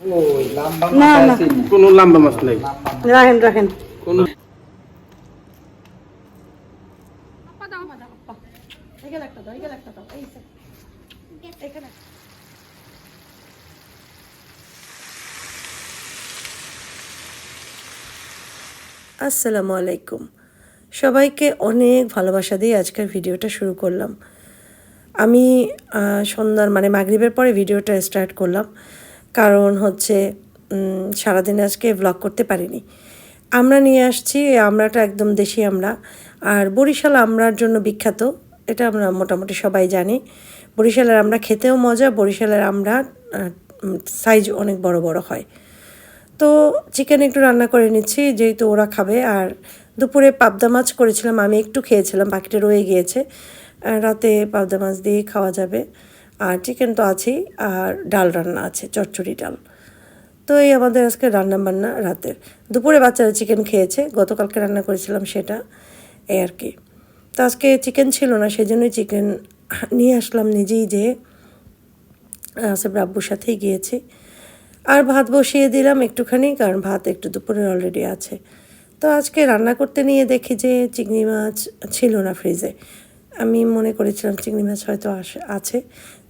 ওই লাম্বা না, মাছ না। কোনো লাম্বা মাছ নাই। রাখেন রাখেন। কোনো আসসালামু আলাইকুম। সবাইকে অনেক ভালোবাসা দিয়ে আজকের ভিডিওটা শুরু করলাম। আমি আহ, সন্ধ্যার মানে মাগরিবের পরে ভিডিওটা স্টার্ট করলাম। কারণ হচ্ছে সারাদিন আজকে ব্লগ করতে পারিনি। আমরা নিয়ে আসছি এই আমড়াটা একদম দেশি আমরা। আর বরিশাল আমড়ার জন্য বিখ্যাত, এটা আমরা মোটামুটি সবাই জানি। বরিশালের আমরা খেতেও মজা, বরিশালের আমরা সাইজ অনেক বড় বড় হয়। তো চিকেন একটু রান্না করে নিচ্ছি, যেহেতু ওরা খাবে। আর দুপুরে পাবদা মাছ করেছিলাম, আমি একটু খেয়েছিলাম, বাকিটা রয়ে গিয়েছে। রাতে পাবদা মাছ দিয়ে খাওয়া যাবে। আর চিকেন তো আছেই, আর ডাল রান্না আছে, চচ্চড়ি ডাল। তো এই আমাদের আজকে রান্না বান্না রাতের। দুপুরে বাচ্চারা চিকেন খেয়েছে, গতকালকে রান্না করেছিলাম সেটা, এই আর কি। তো আজকে চিকেন ছিল না সেই জন্যই চিকেন নিয়ে আসলাম নিজেই যে আসেফ রাব্বুর সাথেই গিয়েছি। আর ভাত বসিয়ে দিলাম একটুখানি, কারণ ভাত একটু দুপুরে অলরেডি আছে। তো আজকে রান্না করতে নিয়ে দেখি যে, চিংড়ি মাছ ছিল না ফ্রিজে আমি মনে করেছিলাম চিংড়ি মাছ হয়তো আসে, আছে,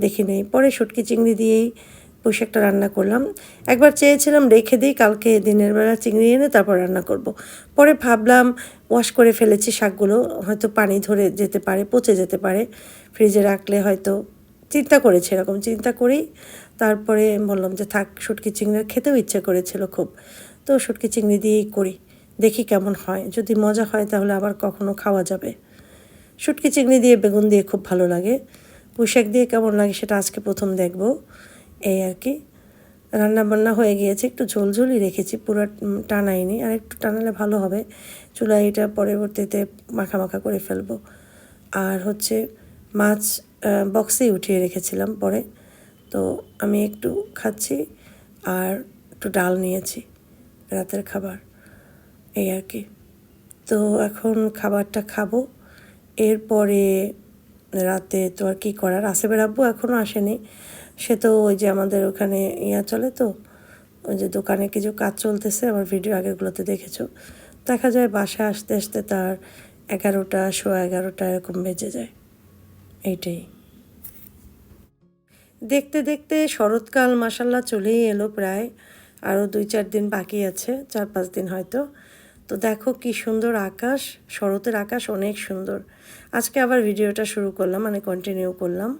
দেখি নেই। পরে শুটকি চিংড়ি দিয়েই একটা রান্না করলাম। একবার চেয়েছিলাম রেখে দিই, কালকে দিনের বেলা চিংড়ি এনে তারপর রান্না করব। পরে ভাবলাম ওয়াশ করে ফেলেছি শাকগুলো, হয়তো পানি ধরে যেতে পারে, পচে যেতে পারে। ফ্রিজে রাখলে হয়তো চিন্তা করেছি এরকম, চিন্তা করেই তারপরে বললাম যে থাক, শুটকি চিংড়ি খেতেও ইচ্ছে করেছিল খুব। তো শুটকি চিংড়ি দিয়েই করি, দেখি কেমন হয়। যদি মজা হয় তাহলে আবার কখনো খাওয়া যাবে। শুটকি চিংড়ি দিয়ে, বেগুন দিয়ে খুব ভালো লাগে। পুঁইশাক দিয়ে কেমন লাগে সেটা আজকে প্রথম দেখব। এই আর কি। রান্নাবান্না হয়ে গিয়েছে, একটু ঝোলঝোলই রেখেছি, পুরো টানাইনি। আর একটু টানালে ভালো হবে। চুলায় এটা পরবর্তীতে মাখা মাখা করে ফেলব। আর হচ্ছে মাছ বক্সেই উঠিয়ে রেখেছিলাম পরে। তো আমি একটু খাচ্ছি আর একটু ডাল নিয়েছি রাতের খাবার। এই আর কি। তো এখন খাবারটা খাব। এরপরে রাতে তো আর কী করার? আসেবের আব্বু এখনও আসেনি। সে তো ওই যে আমাদের ওখানে ইয়া চলে তো, ওই যে দোকানে কিছু কাজ চলতেছে, আমার ভিডিও আগেরগুলোতে দেখেছ। দেখা যায় বাসায় আসতে আসতে তার এগারোটা, সোয়া এগারোটা এরকম বেজে যায়। এইটাই। দেখতে দেখতে শরৎকাল মাসাল্লাহ চলেই এলো প্রায়। আরও দুই, চার দিন বাকি আছে, চার, পাঁচ দিন হয়তো। তো দেখো কি সুন্দর আকাশ শরতের আকাশ অনেক সুন্দর। আজকে আবার ভিডিওটা শুরু করলাম মানে কন্টিনিউ করলাম।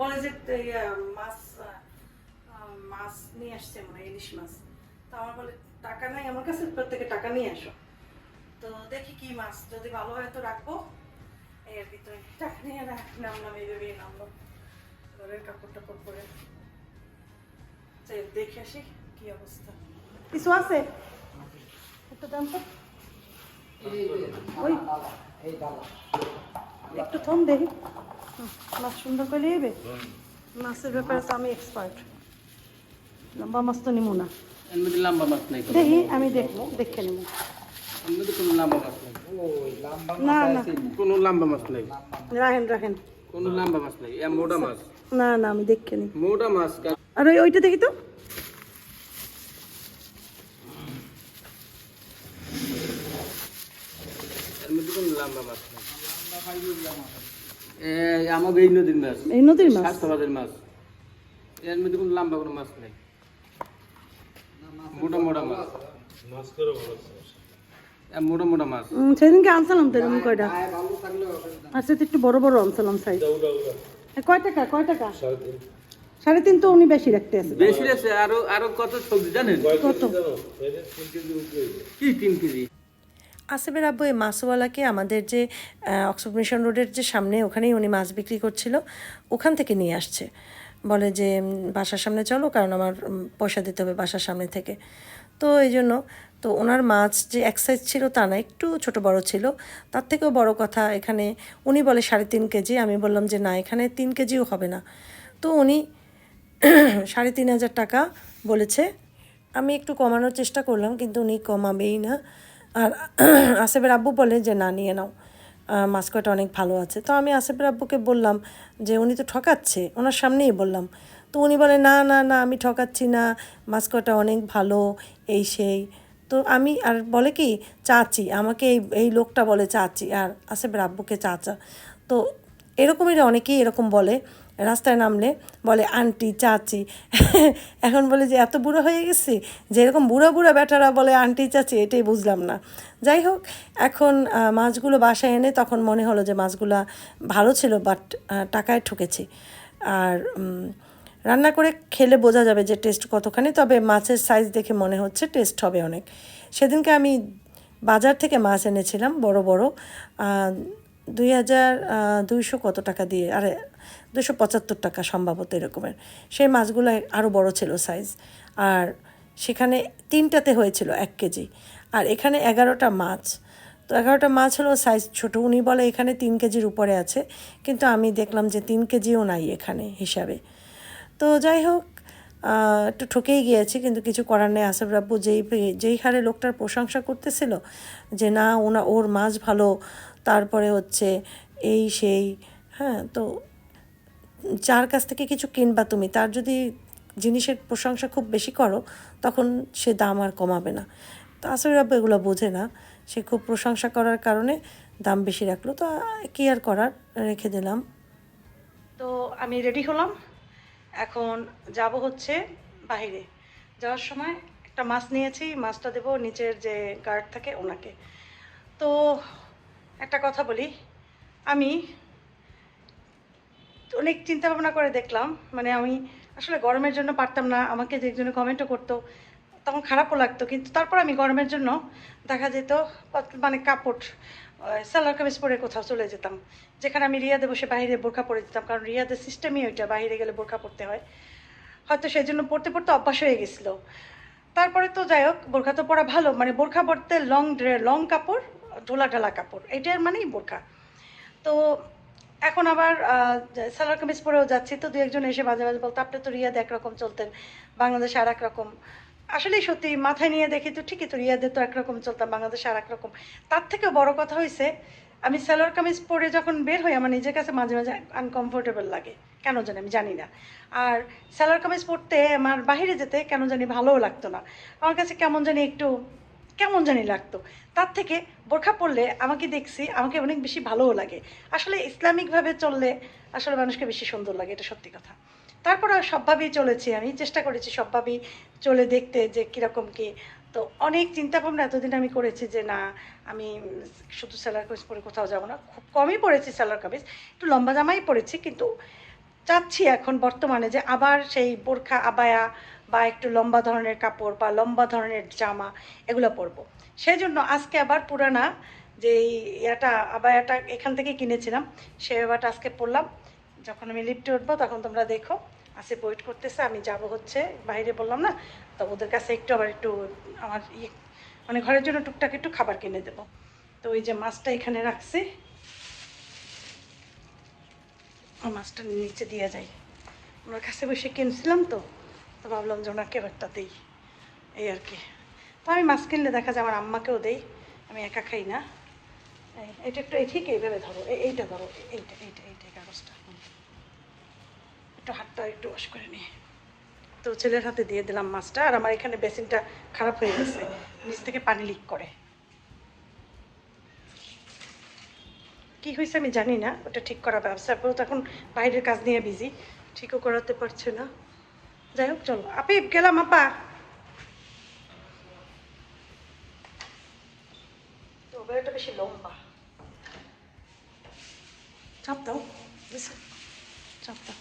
বলে যে ইয়া, মাছ মাছ নিয়ে আসছে মনে হয় ইলিশ মাছ। তো আমার বলে টাকা নাই আমার কাছে প্রত্যেকে টাকা নিয়ে আসো। তো দেখি কি মাছ যদি ভালো হয় তো রাখব। কি তো টাকা নিয়ে নামলাম এইভাবে নামলো। ঘরের কাপড় টাপড় পরে। দেখে আসি কি অবস্থা। কিছু আছে? একটু দাম তো। ওই একটু থম দেখি। মাছ সুন্দর করে নেবে মাছের ব্যাপারে তো আমি এক্সপার্ট লম্বা মাছ তো নিমু না। এর দেখি আমি দেখব দেখে নেব কোনো লাম্বা মাছ নাই ওই লাম্বা না, না। কোনো লাম্বা মাছ নাই? রাখেন রাখেন। কোনো লাম্বা মাছ নাই? এ মোটা মাছ? না না আমি দেখে নিই মোটা মাছ আর ওই ওইটা দেখি তো। এর মধ্যে কোনো লাম্বা মাছ নাই। এ আমাকে এই নদীর মাছ। এই নদীর মাছ? স্বাস্থ্যবাদের মাছ। এর মধ্যে কোনো লাম্বা কোনো মাছ নাই। মোটা মোটা মাছ। মোটা মোটা মাছ। সেদিনকে আনছিলাম তো এরকম কয়টা। আর সেটা একটু বড় বড় আনছিলাম সাইজ কয় টাকা কয় টাকা? সাড়ে তিন। তো উনি বেশি রাখতে আছে। বেশি আছে আরও আরও কত সবজি জানেন? কত? কি তিন কেজি? আসিফের আব্বু এই মাছওয়ালাকে আমাদের যে অক্সফোর্ড মিশন রোডের যে সামনে ওখানেই উনি মাছ বিক্রি করছিল। ওখান থেকে নিয়ে আসছে। বলে যে বাসার সামনে চলো কারণ আমার পয়সা দিতে হবে বাসার সামনে থেকে। তো এই জন্য তো ওনার মাছ যে এক সাইজ ছিল তা না, একটু ছোট বড় ছিল। তার থেকেও বড় কথা এখানে, উনি বলে সাড়ে তিন কেজি। আমি বললাম যে, না, এখানে তিন কেজিও হবে না। তো উনি সাড়ে তিন হাজার টাকা বলেছে। আমি একটু কমানোর চেষ্টা করলাম, কিন্তু উনি কমাবেই না। আর আসেফের আব্বু বলে যে, না, নিয়ে নাও। কয়টা অনেক ভালো আছে। তো আমি আসেফের আব্বুকে বললাম যে, উনি তো ঠকাচ্ছে। ওনার সামনেই বললাম। তো উনি বলে, না না না, আমি ঠকাচ্ছি না। মাছ কয়টা অনেক ভালো, এই সেই। তো আমি, আর বলে কি, চাচি, আমাকে এই এই লোকটা বলে চাচি, আর আসেফের আব্বুকে চাচা। তো এরকমই অনেকেই এরকম বলে, রাস্তায় নামলে বলে, আন্টি, চাচি। এখন বলে যে, এত বুড়ো হয়ে গেছি? যে এরকম বুড়ো বুড়ো বেটারা বলে, আন্টি, চাচি, এটাই বুঝলাম না। যাই হোক, এখন মাছগুলো বাসায় এনে তখন মনে হলো যে, মাছগুলো ভালো ছিল, বাট টাকায় ঠকেছি। আর রান্না করে খেলে বোঝা যাবে যে টেস্ট কতখানি, তবে মাছের সাইজ দেখে মনে হচ্ছে টেস্ট হবে অনেক। সেদিনকে আমি বাজার থেকে মাছ এনেছিলাম, বড় বড় দুই হাজার দুইশো কত টাকা দিয়ে, আরে দুশো পঁচাত্তর টাকা সম্ভবত এরকমের। সেই মাছগুলো আরও বড় ছিল সাইজ আর সেখানে তিনটাতে হয়েছিল এক কেজি। আর এখানে এগারোটা মাছ। তো এগারোটা মাছ হলো সাইজ ছোট, উনি বলে এখানে তিন কেজির উপরে আছে। কিন্তু আমি দেখলাম যে তিন কেজিও নাই এখানে হিসাবে। তো যাই হোক একটু ঠকেই গিয়েছি, কিন্তু কিছু করার নেই আসফ রাব্বু। যেই যেই হারে লোকটার প্রশংসা করতেছিল যে না, ওনা, ওর মাছ ভালো, তারপরে হচ্ছে এই সেই হ্যাঁ তো যার কাছ থেকে কিছু কিনবা তুমি, তার যদি জিনিসের প্রশংসা খুব বেশি করো, তখন সে দাম আর কমাবে না। তো আসলে রাব্বু এগুলো বোঝে না, সে খুব প্রশংসা করার কারণে দাম বেশি রাখল। তো কি আর করার, রেখে দিলাম। তো আমি রেডি হলাম। এখন যাব হচ্ছে বাইরে যাওয়ার সময় একটা মাছ নিয়েছি, মাছটা দেবো, নিচের যে গার্ড থাকে ওনাকে। তো একটা কথা বলি, আমি অনেক চিন্তা ভাবনা করে দেখলাম মানে আমি আসলে গরমের জন্য পারতাম না, আমাকে যে একজনে কমেন্টও করতো, তখন খারাপও লাগতো, কিন্তু তারপর আমি গরমের জন্য দেখা যেত মানে কাপড় সালোয়ার কামিজ পরে কোথাও চলে যেতাম। যেখানে আমি রিয়াদে বসে বাইরে বোরখা পরে যেতাম কারণ রিয়াদের সিস্টেমই ওইটা বাইরে গেলে বোরখা পরতে হয়। হয়তো সেই জন্য পড়তে পড়তে অভ্যাস হয়ে গেছিল। তারপরে তো যাই হোক বোরখা তো পরা ভালো মানে বোরখা পরতে লং লং কাপড় ঢোলা ঢালা কাপড় এটার মানেই বোরখা। তো এখন আবার আহ, সালোয়ার কামিজ পরেও যাচ্ছি। তো দু একজন এসে মাঝে মাঝে বলতো আপনি তো রিয়াদ একরকম চলতেন বাংলাদেশে আর একরকম আসলেই সত্যি, মাথায় নিয়ে দেখি তো ঠিকই তো রিয়াদে তো একরকম চলতাম, বাংলাদেশে আর একরকম তার থেকে বড় কথা হয়েছে আমি সালোয়ার কামিজ পরে যখন বের হই, আমার নিজের কাছে মাঝে মাঝে আনকমফোর্টেবল লাগে, কেন জানি, আমি জানি না। আর সালোয়ার কামিজ পরতে, আমার বাইরে যেতে কেন জানি ভালোও লাগতো না। আমার কাছে কেমন জানি একটু, কেমন জানি লাগতো। তার থেকে বোরখা পরলে আমাকে দেখছি, আমাকে অনেক বেশি ভালোও লাগে। আসলে ইসলামিকভাবে চললে আসলে মানুষকে বেশি সুন্দর লাগে, এটা সত্যি কথা। তারপর সবভাবেই চলেছি আমি, চেষ্টা করেছি সবভাবেই চলে দেখতে যে কীরকম কি। তো অনেক চিন্তা ভাবনা এতদিন আমি করেছি যে না, আমি শুধু স্যালার কামিজ পরে কোথাও যাব না, খুব কমই পরেছি স্যালার কামিজ, একটু লম্বা জামাই পরেছি, কিন্তু চাচ্ছি এখন বর্তমানে যে আবার সেই বোরখা আবায়া বা একটু লম্বা ধরনের কাপড় বা লম্বা ধরনের জামা এগুলো পরবো। সেই জন্য আজকে আবার পুরানা যে ইয়াটা, আবায়াটা এখান থেকে কিনেছিলাম, সে আবাটা আজকে পরলাম। যখন আমি লিফটে উঠবো, তখন তোমরা দেখো। আসে ওয়েট করতেছে, আমি যাব হচ্ছে, বাইরে বললাম না? তো ওদের কাছে একটু আবার একটু আমার ইয়ে মানে ঘরের জন্য টুকটাক একটু খাবার কিনে দেবো। তো ওই যে মাছটা এখানে রাখছি। মাছটা নিচে দিয়ে যাই। ওনার কাছে বসে কিনছিলাম তো তো ভাবলাম যে ওনাকে একটা দিই। এই আর কি। তো আমি মাছ কিনলে দেখা যায় আমার আম্মাকেও দেই। আমি একা খাই না। এটা একটু, এই ঠিক এইভাবে ধরো, এই- এইটা ধরো, এইটা এইটা এইটা। একটু হাতটা একটু ওয়াশ করে নিই তো ছেলের হাতে দিয়ে দিলাম মাছটা, আর আমার এখানে বেসিনটা খারাপ হয়ে গেছে, নিচ থেকে পানি লিক করে। কি হয়েছে আমি জানি না, ওটা ঠিক করা ব্যবস্থা তো এখন বাইরের কাজ নিয়ে বিজি ঠিকও করাতে পারছে না। যাই হোক, চলো। আপি, গেলাম, আপা। তো বেশি লম্বা। চাপ দাও। চাপ দাও।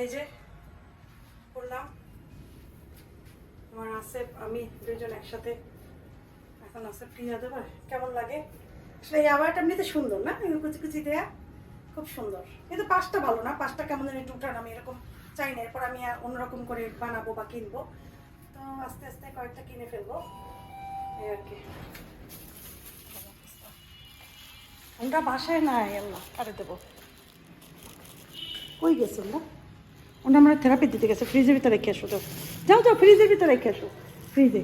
এই যে, করলাম। আমার আসেফ, আমি দুজন একসাথে। এখন আসেফ কিনে দেবো। কেমন লাগে? আসলে এই আবারটা এমনিতে সুন্দর না? কুচি কুচি দেয়া খুব সুন্দর। কিন্তু পাঁচটা ভালো না? পাঁচটা কেমন জানি টুকটান আমি এরকম চাই না এরপর আমি আর অন্যরকম করে বানাবো বা কিনবো। তো আস্তে আস্তে কয়েকটা কিনে ফেলব। এই আর কি। আমরা বাসায় নাই, আল্লাহ কারে দেবো। কই গেছে ওরা ওরা আমরা থেরাপি দিতে গেছে ফ্রিজের ভিতরে রেখে আসো তো। যাও যাও ফ্রিজের ভিতরে রেখে আসো ফ্রিজে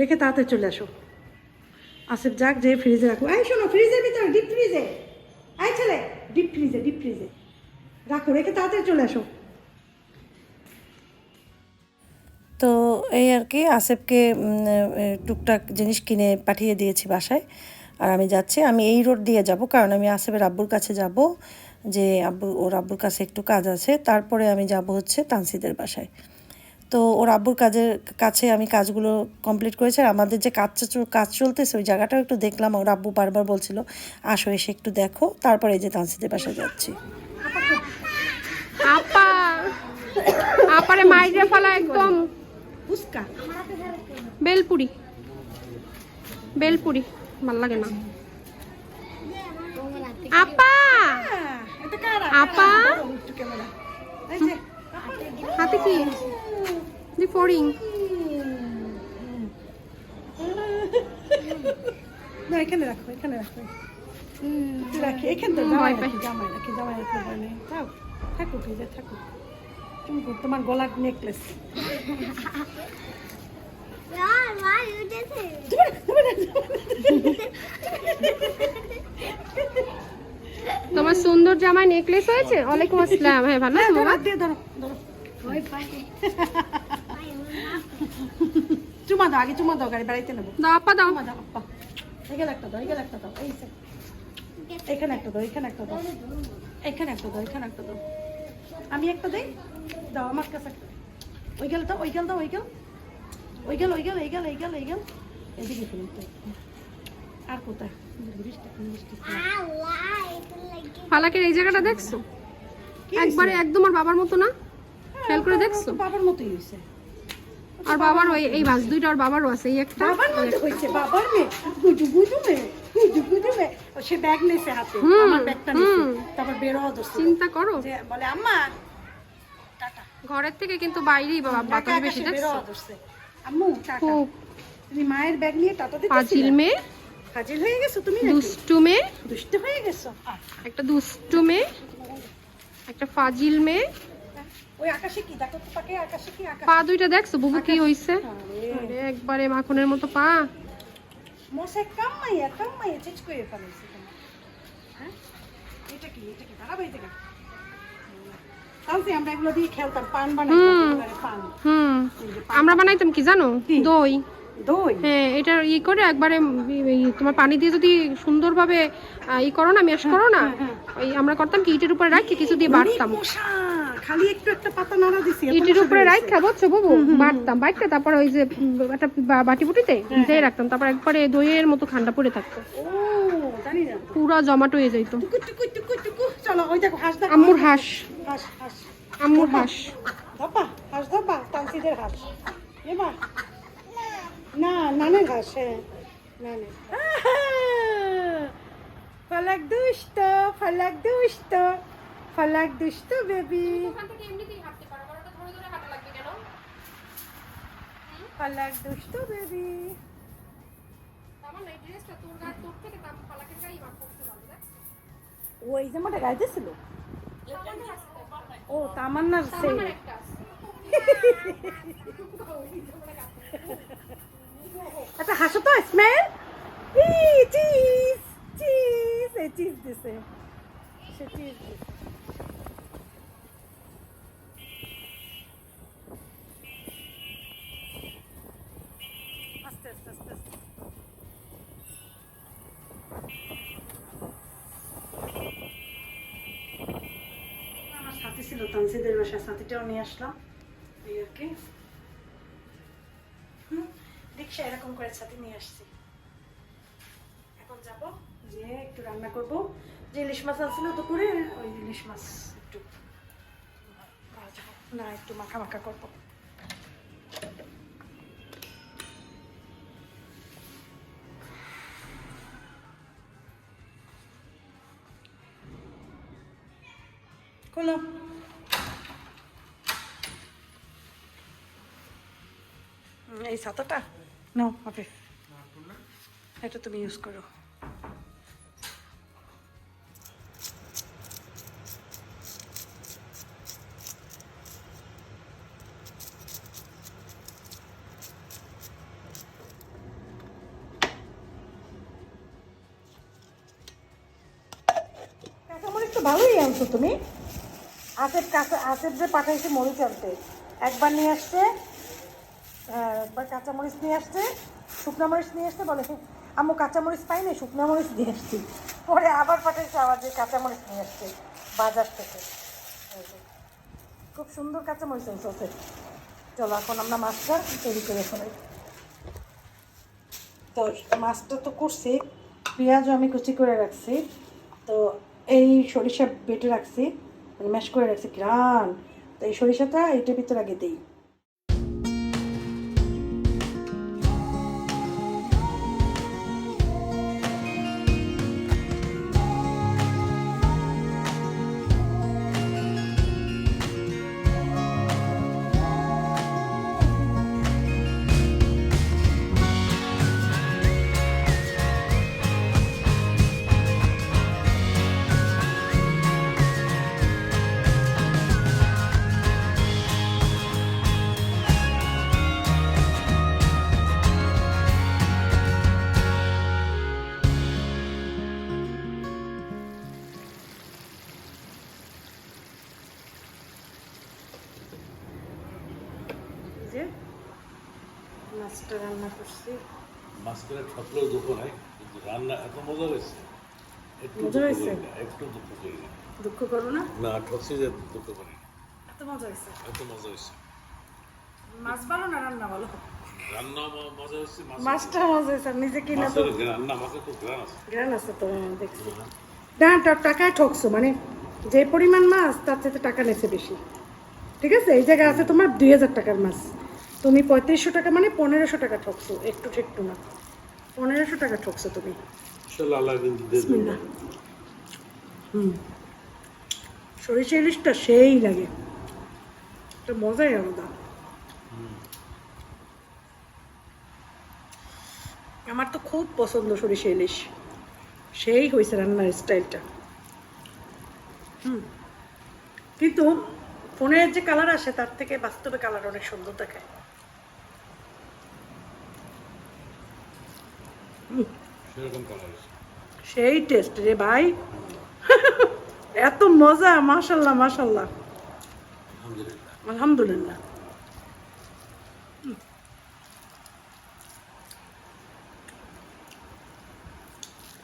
রেখে তাড়াতাড়ি চলে আসো। আসিফ যাক যে ফ্রিজে রাখো। এই শোনো ফ্রিজের ভিতরে ডিপ ফ্রিজে এই ছেলে ডিপ ফ্রিজে ডিপ ফ্রিজে রাখো, রেখে তাড়াতাড়ি চলে আসো। তো এই আর কি, আসেফকে টুকটাক জিনিস কিনে পাঠিয়ে দিয়েছি বাসায়। আর আমি যাচ্ছি, আমি এই রোড দিয়ে যাব, কারণ আমি আসেফের আব্বুর কাছে যাব। যে আব্বু, ওর আব্বুর কাছে একটু কাজ আছে, তারপরে আমি যাব হচ্ছে তানসিদের বাসায়। তো ওর আব্বুর কাজের কাছে আমি কাজগুলো কমপ্লিট করেছি, আর আমাদের যে কাজ কাজ চলতেছে, ওই জায়গাটাও একটু দেখলাম, ওর আব্বু বারবার বলছিল, আসো এসে একটু দেখো। তারপরে এই যে তানসিদের বাসায় যাচ্ছি। বেলপুরি বেলপুরি, ভালো লাগে না। আপা! আপা হাতে কি দি ফোরিং না এখানে রাখো এখানে রাখো রাখি এখানে তো জামাই রাখি জামাই রাখি জামাই রাখতে পারে থাক থাকুক এই যে থাকুক তুমি তোমার গলার নেকলেস তুমি তোমার সুন্দর জামায় নেকলেস হয়েছে? ওয়ালাইকুম আসসালাম। হ্যাঁ ভালো আছো বাবা? ধরো চুমা দাও আগে চুমা দাও গাড়ি বেড়াইতে নেব। দাও আপা দাও। দাও আপ্পা। এখানে একটা দাও এখানে একটা দাও এই। এখানে একটা দাও এখানে একটা দাও। এখানে একটা দাও এখানে একটা দাও। আমি একটা দেই? দাও আমার কাছে একটা। ওই গেল দাও ওই গেল দাও ওই গেল ওই গেল ওই গেল এই গেল এই গেল এই গেল এদিকে ফেলুন। তো আর কোথায়? ফালাকের এই জায়গাটা দেখছ? একবারে একদম আর বাবার মতো না? হ্যাঁ, করে দেখছ? বাবার মতোই হয়েছে। আর বাবার ওই এই দুইটা আর বাবারও আছে এই একটা? বাবার মতো হয়েছে বাবার সে ব্যাগ হাতে আমার ব্যাগটা নেছে তারপর বের হওয়া চিন্তা করো। বলে আম্মা টাটা। ঘরের থেকে কিন্তু বাইরেই বাবা বাতাস বেশি আম্মু টাটা। তুমি মায়ের ব্যাগ নিয়ে টাটা দিতে হাজির হয়ে গেছো তুমি দুষ্টু মেয়ে। দুষ্ট হয়ে গেছো? একটা দুষ্টু মেয়ে একটা ফাজিল মেয়ে। ওই আকাশে কি? দেখো তো তাকে আকাশে কি আকাশ? পা দুইটা দেখছ? বুবু কি হইছে? আরে, আরে একবারে মাখনের মতো পা। মশাই কামাইয়া কামাইয়া চেচ করে ফেলেছে হ্যাঁ? এটা কি? এটা কি? দাঁড়াবো এটা আমরা বানাইতাম কি জানো? দই। দই? হ্যাঁ এটা ই করে একবারে তোমার পানি দিয়ে যদি সুন্দরভাবে ই করো না মেশ করো না ওই আমরা করতাম কি ইটের উপরে রাখি কিছু দিয়ে বাটতাম খালি একটু একটা পাতা নাড়া দিছি ইটের উপরে। রাখা বুঝছ বাবু? বাটতাম বাটতে তারপর ওই যে একটা বাটি বুটিতে দিয়ে রাখতাম তারপর একবারে দইয়ের মতো ঠান্ডা পড়ে থাকতো। পুরো জমাট হয়ে যাইতো। টুকু টুকু টুকু টুকু চলো ওই দেখো হাঁস আম্মুর হাঁস। হাঁস হাঁস। আম্মুর হাঁস। ধপা হাঁস ধপা তানসিদের হাঁস। এবা না নানের হাঁস হ্যাঁ নানের ফলাক দুষ্ট ফলাক দুষ্ট ফলাক দুষ্ট বেবি। ফলাক দুষ্ট বেবি। ওই জামাটা গাইতেছিল ও তামান্নার সেই। একটা হাসো তো স্মেল চিজ চিজ এই চিজ দিছে। সে চিজ দিছে। ছিল তানসিদের বাসায়, সাথীটাও নিয়ে আসলাম। এই আর কি। রিক্সা এরকম করে সাথে নিয়ে আসছি। এখন যাব যে একটু রান্না করব। যে ইলিশ মাছ আনছিল তো করে ওই ইলিশ মাছ একটু না একটু মাখা মাখা করব। খোলো। এই ছাতাটা? নাও হাফিফ এটা তুমি ইউজ করো। ভালোই আনছো তুমি। আসের কাছে আসের যে পাঠাইছে মরিচ আনতে। একবার নিয়ে আসছে। কাঁচামরিচ নিয়ে আসছে, শুকনো মরিচ নিয়ে আসছে, বলে আম্মু কাঁচামরিচ পাই না শুকনো মরিচ নিয়ে আসছি। পরে আবার পাঠাইছে আবার যে কাঁচামরিচ নিয়ে আসছে বাজার থেকে। খুব সুন্দর কাঁচামরিচ ওতে। চলো, এখন আমরা মাছটা তৈরি করে ফেলাই তো মাছটা তো করছি, পেঁয়াজও আমি কুচি করে রাখছি। তো এই সরিষা বেটে রাখছি মানে ম্যাশ করে রাখছি, গ্রান। তো এই সরিষাটা এইটার ভিতরে আগে দিই। মাছটা রান্না করছি। মাঝখানে ঠকলেও দুঃখ নাই কিন্তু রান্না এত মজা হয়েছে। একটু মজা হয়েছে? একটু দুঃখ করি না। দুঃখ করো না। না ঠকছি যে দুঃখ করি। এত মজা হয়েছে। এত মজা হয়েছে। মাছ ভালো না রান্না ভালো? রান্না মজা হয়েছে মাছ- মাছটা মজা হয়েছে নিজে কিনা তো রান্না মাছের খুব গ্রান আছে। গ্রান আছে তো হ্যাঁ, দেখছি না টাকায় ঠকছো মানে যে পরিমাণ মাছ তার থেকে টাকা নেছে বেশি। ঠিক আছে? এই জায়গায় আছে তোমার দুই হাজার টাকার মাছ। তুমি পঁয়ত্রিশশো টাকা মানে পনেরোশো টাকা ঠকছো একটু ঠেকটু না। পনেরোশো টাকা ঠকছো তুমি। হুম। সরিষা ইলিশটা সেই লাগে। এটা মজাই আলাদা। আমার তো খুব পছন্দ সরিষা ইলিশ সেই হয়েছে রান্নার স্টাইলটা। হুম। কিন্তু ফোনের যে কালার আসে তার থেকে বাস্তবে কালার অনেক সুন্দর দেখায় সেরকম কালার আছে সেই টেস্ট রে ভাই। এত মজা, মাশাল্লাহ মাশাল্লাহ। আলহামদুলিল্লাহ।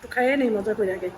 তো খাইয়ে নেই, মজা করে আগে।